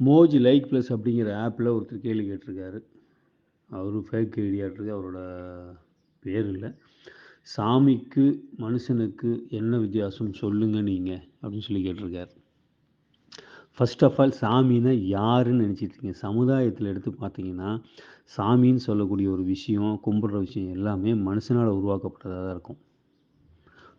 Moj like plus அப்படிங்கிற ஆப்பில் ஒருத்தர் கேள்வி கேட்டிருக்காரு. அவரும் ஃபேக் ஐடியாட்டிருக்கு அவரோட பேர் இல்லை சாமிக்கு மனுஷனுக்கு என்ன வித்தியாசம்? சொல்லுங்க நீங்கள் அப்படின்னு சொல்லி கேட்டிருக்காரு. ஃபர்ஸ்ட் ஆஃப் ஆல் சாமின்னா யாருன்னு நினச்சிட்டு இருக்கீங்க? சமுதாயத்தில் எடுத்து பார்த்தீங்கன்னா சாமின்னு சொல்லக்கூடிய ஒரு விஷயம் கும்பிட்ற விஷயம் எல்லாமே மனுஷனால் உருவாக்கப்பட்டதாக தான் இருக்கும்.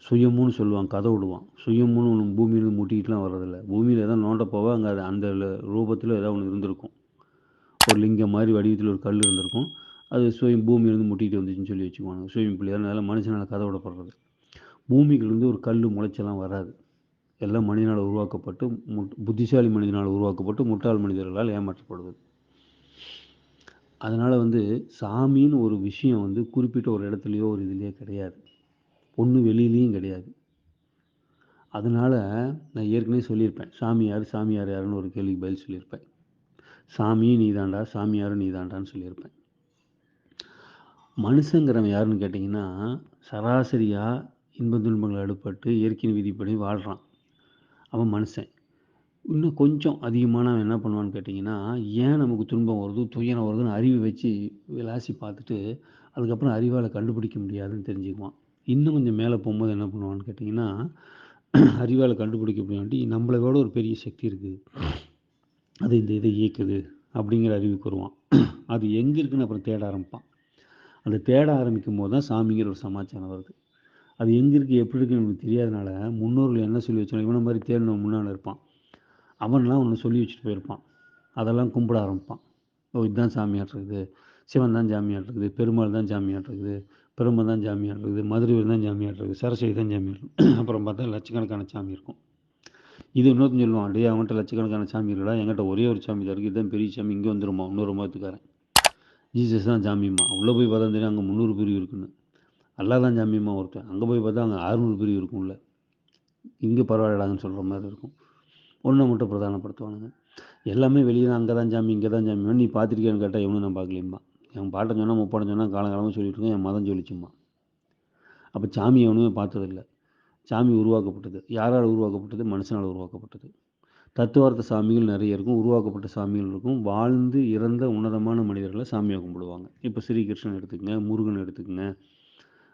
சுயமுன்னு சொல்லுவான் கதை விடுவான். சுயமுன்னு ஒன்று பூமியில் முட்டிக்கிட்டுலாம் வர்றதில்ல. பூமியில் எதாவது நோண்ட போவ அங்கே அது அந்த ரூபத்தில் ஏதாவது ஒன்று இருந்திருக்கும். ஒரு லிங்கம் மாதிரி வடிவத்தில் ஒரு கல் இருந்திருக்கும். அது சுயம் பூமியிலேருந்து முட்டிக்கிட்டு வந்துச்சுன்னு சொல்லி வச்சுக்குவாங்க சுயம் பிள்ளை. நல்லா மனுஷனால் கதை விடப்படுறது. பூமிக்குலேருந்து ஒரு கல் முளைச்செல்லாம் வராது. எல்லாம் மனிதனால் உருவாக்கப்பட்டு முட் புத்திசாலி மனிதனால் உருவாக்கப்பட்டு முட்டாள் மனிதர்களால் ஏமாற்றப்படுவது. அதனால் வந்து சாமின்னு ஒரு விஷயம் வந்து குறிப்பிட்ட ஒரு இடத்துலையோ ஒரு இதுலேயோ கிடையாது. ஒன்று வெளியிலையும் கிடையாது. அதனால் நான் ஏற்கனவே சொல்லியிருப்பேன். சாமியார் சாமியார் யாருன்னு ஒரு கேள்விக்கு பதில் சொல்லியிருப்பேன். சாமியும் நீதாண்டா சாமியாரும் நீதாண்டான்னு சொல்லியிருப்பேன். மனுஷங்கிறவன் யாருன்னு கேட்டிங்கன்னா சராசரியாக இன்ப துன்பங்கள் அடுப்பட்டு இயற்கையின் விதிப்படி வாழ்கிறான் அவன் மனுஷன். இன்னும் கொஞ்சம் அதிகமானவன் என்ன பண்ணுவான்னு கேட்டிங்கன்னா ஏன் நமக்கு துன்பம் வருது துயரம் வருதுன்னு அறிவு வச்சு விளாசி பார்த்துட்டு அதுக்கப்புறம் அறிவால் கண்டுபிடிக்க முடியாதுன்னு தெரிஞ்சுக்குவான். இன்னும் கொஞ்சம் மேலே போகும்போது என்ன பண்ணுவான்னு கேட்டிங்கன்னா அறிவால் கண்டுபிடிக்க முடியாட்டி நம்மளை விட ஒரு பெரிய சக்தி இருக்குது அது இந்த இதை இயக்குது அப்படிங்கிற அறிவுக்கு வருவான். அது எங்கே இருக்குன்னு அப்புறம் தேட ஆரம்பிப்பான். அந்த தேட ஆரம்பிக்கும் போது தான் சாமிங்கிற ஒரு சமாச்சாரம் வருது. அது எங்கே இருக்குது எப்படி இருக்குன்னு நமக்கு தெரியாதனால முன்னோர்கள் என்ன சொல்லி வச்சாலும் இவனை மாதிரி தேடின முன்னால் இருப்பான். அவன்லாம் ஒன்று சொல்லி வச்சுட்டு போயிருப்பான். அதெல்லாம் கும்பிட ஆரம்பிப்பான். ஓ இதுதான் சாமியார் இருக்குது. சிவன் தான் சாமியார் இருக்குது பெருமாள் தான் சாமியார் இருக்குது பெருமை தான் சாமியார் இருக்குது மதுரை தான் சாமியார் இருக்குது சரஸ்வதி தான் சாமியார் இருக்கும் அப்புறம் பார்த்தா லட்சக்கணக்கான சாமி இருக்கும். இது இன்னொருத்தன் சொல்லுவான் அப்படியே அவன்கிட்ட லட்சக்கணக்கான சாமி இல்லைடா என்கிட்ட ஒரே ஒரு சாமி தான் இருக்குது இதுதான் பெரிய சாமி இங்கே வந்துருமா இன்னொரு மதத்துக்காரன் ஜீசஸ் தான் ஜாமியம்மா உள்ளே போய் பார்த்தா தெரியும் அங்கே முந்நூறு பிரிவு இருக்குன்னு. அல்லா தான் ஜாமியம்மா ஒருத்தன் அங்கே போய் பார்த்தா அங்கே அறுநூறு பிரிவு இருக்கும்ல. இங்கே பரவாயில்லடாங்கன்னு சொல்கிற மாதிரி இருக்கும். ஒன்றை மட்டும் பிரதானப்படுத்துவானுங்க. எல்லாமே வெளியே தான் அங்கே தான் ஜாமி இங்கே தான் சாமி நீ பார்த்துருக்கியான்னு கேட்டால் எவனும் நான் பார்க்கலையுமா என் பாட்டை சொன்னால் முப்பாடம் சொன்னால் காலங்காலமாக சொல்லிட்டு இருக்கேன். என் மதம் சொல்லிச்சும்மா அப்போ சாமி எவனுமே பார்த்ததில்ல. சாமி உருவாக்கப்பட்டது. யாரால் உருவாக்கப்பட்டது? மனுஷனால் உருவாக்கப்பட்டது. தத்துவார்த்த சாமிகள் நிறைய இருக்கும். உருவாக்கப்பட்ட சாமிகள் இருக்கும். வாழ்ந்து இறந்த உன்னதமான மனிதர்களை சாமியாக கும்பிடுவாங்க. இப்போ ஸ்ரீகிருஷ்ணன் எடுத்துக்கங்க முருகன் எடுத்துக்கங்க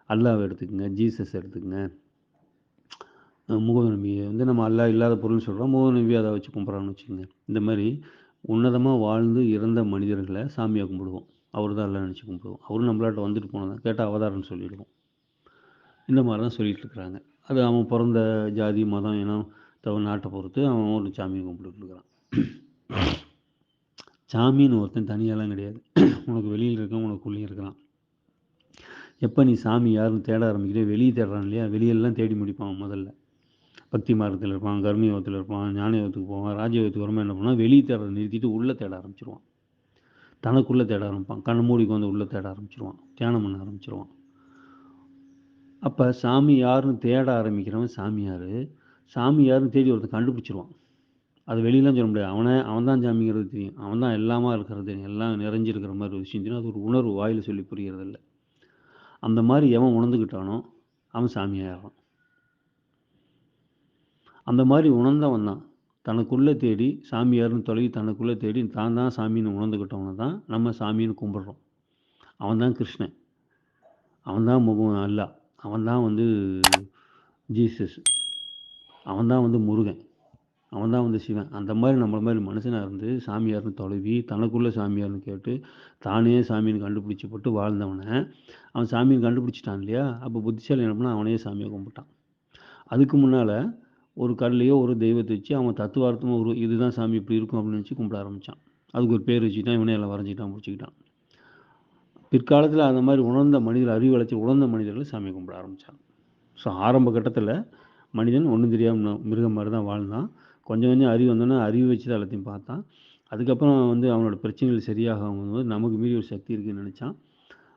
அல்லாவை எடுத்துக்கங்க ஜீசஸ் எடுத்துக்கங்க. முகநம்பியை வந்து நம்ம அல்லா இல்லாத பொருள்னு சொல்கிறோம் முகநம்பி அதை வச்சு கும்பிட்றான்னு வச்சுக்கோங்க. இந்த மாதிரி உன்னதமாக வாழ்ந்து இறந்த மனிதர்களை சாமியாக கும்பிடுவோம். அவர் தான் எல்லாம் நினச்சி கும்பிடுவோம். அவரும் நம்மளாட்ட வந்துட்டு போனதான். கேட்டால் அவதாரம்னு சொல்லிடுவோம். இந்த மாதிரி தான் சொல்லிகிட்டு இருக்கிறாங்க. அது அவன் பிறந்த ஜாதி மதம் இனம் தவிர நாட்டை பொறுத்து அவன் ஒரு சாமியை கும்பிட்டுட்டு இருக்கிறான். சாமின்னு ஒருத்தன் தனியாலாம் கிடையாது. உனக்கு வெளியில் இருக்கான் உனக்குள்ளேயும் இருக்கிறான். எப்போ நீ சாமி யாருன்னு தேட ஆரம்பிக்கிறே வெளியே தேடுறான் இல்லையா? வெளியெல்லாம் தேடி முடிப்பான் முதல்ல. பக்தி மார்க்கத்தில் இருப்பான் கர்மயோகத்தில் இருப்பான் ஞானயோகத்துக்கு போவான் ராஜயோகத்துக்கு வரமா என்ன பண்ணுவான்? வெளியே தேட நிறுத்திட்டு உள்ளே தேட ஆரம்பிச்சிருவான். தனக்குள்ளே தேட ஆரம்பிப்பான். கண் மூடிக்கு வந்து உள்ளே தேட ஆரம்பிச்சிருவான். தியானம் பண்ண ஆரம்பிச்சிருவான். அப்போ சாமி யாருன்னு தேட ஆரம்பிக்கிறவன் சாமியார் சாமி யாருன்னு தேடி ஒருத்தன் கண்டுபிடிச்சிருவான். அது வெளியெலாம் சொல்ல முடியாது. அவனை அவன் தான் சாமிங்கிறது தெரியும். அவன் தான் எல்லாமா இருக்கிறது தெரியும். எல்லாம் நிறைஞ்சிருக்கிற மாதிரி ஒரு விஷயம் தெரியும். அது ஒரு உணர்வு வாயில் சொல்லி புரியறதில்ல. அந்த மாதிரி எவன் உணர்ந்துக்கிட்டானோ அவன் சாமியாகிறான் அந்த மாதிரி உணர்ந்தவன் தான். தனக்குள்ளே தேடி சாமியார்னு தொலைவி தனக்குள்ளே தேடி தான் தான் சாமின்னு உணர்ந்துக்கிட்டவனை தான் நம்ம சாமின்னு கும்பிட்றோம். அவன் தான் கிருஷ்ணன். அவன் தான் முகம் அல்லா. அவன் தான் வந்து ஜீசஸ். அவன் தான் வந்து முருகன். அவன் தான் வந்து சிவன். அந்த மாதிரி நம்மள மாதிரி மனுஷனாக இருந்து சாமியார்னு தொலைவி தனக்குள்ளே சாமியார்னு கேட்டு தானே சாமின்னு கண்டுபிடிச்சி போட்டு வாழ்ந்தவனை அவன் சாமின்னு கண்டுபிடிச்சிட்டான் இல்லையா? அப்போ புத்திசாலி என்ன பண்ணால் அவனே சாமியை கும்பிட்டான். அதுக்கு முன்னால் ஒரு கடலையோ ஒரு தெய்வத்தை வச்சு அவன் தத்துவார்த்தமாக ஒரு இதுதான் சாமி இப்படி இருக்கும் அப்படின்னு வச்சு கும்பிட ஆரம்பித்தான் அதுக்கு ஒரு பேர் வச்சுட்டான் இவனே எல்லாம் வரைஞ்சிக்கிட்டான் முடிச்சுக்கிட்டான். பிற்காலத்தில் அந்த மாதிரி உணர்ந்த மனிதர் அறிவு வளர்ச்சி உணர்ந்த மனிதர்கள் சாமி கும்பிட ஆரம்பித்தான் ஸோ ஆரம்ப கட்டத்தில் மனிதன் ஒன்றும் தெரியாமல் மிருகம் மாதிரி தான் வாழ்ந்தான். கொஞ்சம் கொஞ்சம் அறிவு வந்தோன்னா அறிவு வச்சு தான் எல்லாத்தையும் பார்த்தான். அதுக்கப்புறம் வந்து அவனோட பிரச்சனைகள் சரியாக போது நமக்கு மீறி ஒரு சக்தி இருக்குதுன்னு நினச்சான்.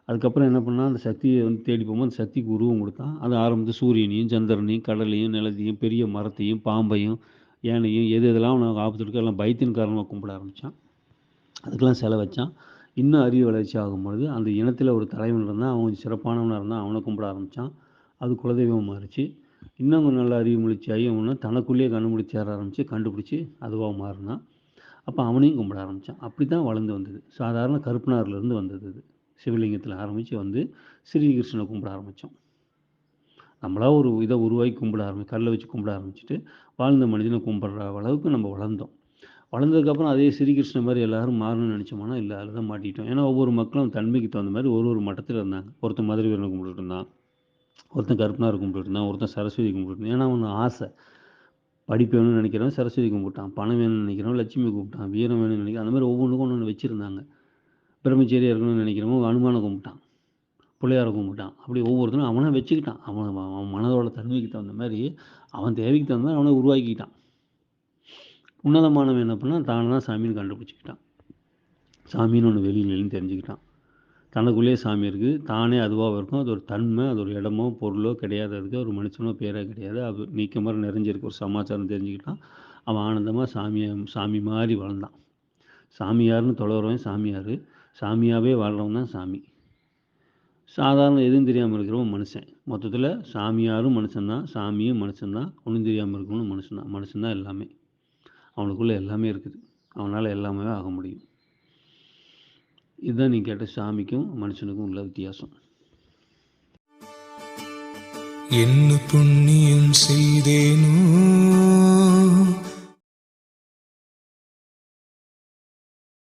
அதுக்கப்புறம் என்ன பண்ணால் அந்த சக்தியை வந்து தேடி போகும்போது அந்த சக்திக்கு உருவம் கொடுத்தான் அது ஆரம்பித்து சூரியனையும் சந்திரனையும் கடலையும் நிலத்தையும் பெரிய மரத்தையும் பாம்பையும் யானையும் எது எதெல்லாம் அவனுக்கு ஆபத்து இருக்கோ எல்லாம் பைத்தின் காரணமாக கும்பிட ஆரம்பித்தான் அதுக்கெல்லாம் செலை வச்சான் இன்னும் அறிவு வளர்ச்சி ஆகும்பொழுது அந்த இனத்தில் ஒரு தலைவன் இருந்தால் அவன் கொஞ்சம் சிறப்பானவனாக இருந்தால் அவனை கும்பிட ஆரம்பித்தான் அது குலதெய்வம் மாறிச்சு. இன்னும் கொஞ்சம் நல்ல அறிவு முழிச்சி ஆகி அவனை தனக்குள்ளேயே கண்டுபிடிச்சி சேர ஆரம்பித்து கண்டுபிடிச்சி அதுவாக மாறினான். அப்போ அவனையும் கும்பிட ஆரம்பித்தான் அப்படி தான் வளர்ந்து வந்தது. சாதாரண கருப்பனார்லேருந்து வந்தது அது. சிவலிங்கத்தில் ஆரம்பித்து வந்து ஸ்ரீகிருஷ்ணனை கும்பிட ஆரம்பித்தோம் நம்மளா ஒரு இதை உருவாக்கி கும்பிட ஆரம்பி கல்லை வச்சு கும்பிட ஆரம்பிச்சுட்டு வாழ்ந்த மனிதனை கும்பிட்ற அளவுக்கு நம்ம வளர்ந்தோம். வளர்ந்ததுக்கப்புறம் அதே ஸ்ரீகிருஷ்ண மாதிரி எல்லாரும் மாறணும்னு நினச்சோம்னா இல்லை அதில் தான் மாட்டிட்டோம் ஏன்னா ஒவ்வொரு மக்களும் தன்மைக்கு தகுந்த மாதிரி ஒரு ஒரு மட்டத்தில் இருந்தாங்க. ஒருத்தன் மதுரை வீரனை கும்பிட்டு இருந்தான். ஒருத்தன் கருப்பனார் கும்பிட்டுட்டு இருந்தான். ஒருத்தன் சரஸ்வதி கும்பிட்டு இருந்தான். ஏன்னா அவன் ஆசை. படிப்பு வேணும்னு நினைக்கிறவன் சரஸ்வதி கும்பிட்டான். பணம் வேணும்னு நினைக்கிறவன் லட்சுமி கும்பிட்டான். வீரம் வேணும்னு நினைக்கிறான் அந்த மாதிரி ஒவ்வொன்றுக்கும் ஒன்று ஒன்று வச்சுருந்தாங்க. பிரம்மச்சேரியாக இருக்கணும்னு நினைக்கிறவன் அனுமானை கும்பிட்டான். பிள்ளையார கும்பிட்டான். அப்படி ஒவ்வொருத்தரும் அவனை வச்சுக்கிட்டான். அவன் அவன் மனதோட தன்மைக்கு தகுந்த மாதிரி அவன் தேவைக்கு தகுந்த மாதிரி அவனை உருவாக்கிக்கிட்டான். உன்னதமானவன் என்ன பண்ணால் தானே தான் சாமின்னு கண்டுபிடிச்சிக்கிட்டான். சாமின்னு ஒன்று வெளியிலன்னு தெரிஞ்சுக்கிட்டான். தனக்குள்ளேயே சாமி இருக்குது தானே அதுவாக இருக்கும். அது ஒரு தன்மை அது ஒரு இடமோ பொருளோ கிடையாது. அதுக்கு ஒரு மனுஷனோ பேராக கிடையாது. அது நீக்க மாதிரி நிறைஞ்சிருக்கு. ஒரு சமாச்சாரம் தெரிஞ்சுக்கிட்டான். அவன் ஆனந்தமாக சாமியை சாமி மாதிரி வளர்ந்தான். சாமியார்னு தொலைவரவன் சாமியார். சாமியாகவே வாழ்கிறவன் தான் சாமி. சாதாரண எதுவும் தெரியாமல் இருக்கிறவன் மனுஷன். மொத்தத்தில் சாமியாரும் மனுஷன்தான் சாமியும் மனுஷன்தான் ஒன்றும் தெரியாமல் இருக்கணும் மனுஷன்தான் மனுஷன்தான் எல்லாமே. அவனுக்குள்ளே எல்லாமே இருக்குது. அவனால் எல்லாமே ஆக முடியும். இதுதான் நீ கேட்ட சாமிக்கும் மனுஷனுக்கும் உள்ள வித்தியாசம். என்ன புண்ணியம் செய்தேனோ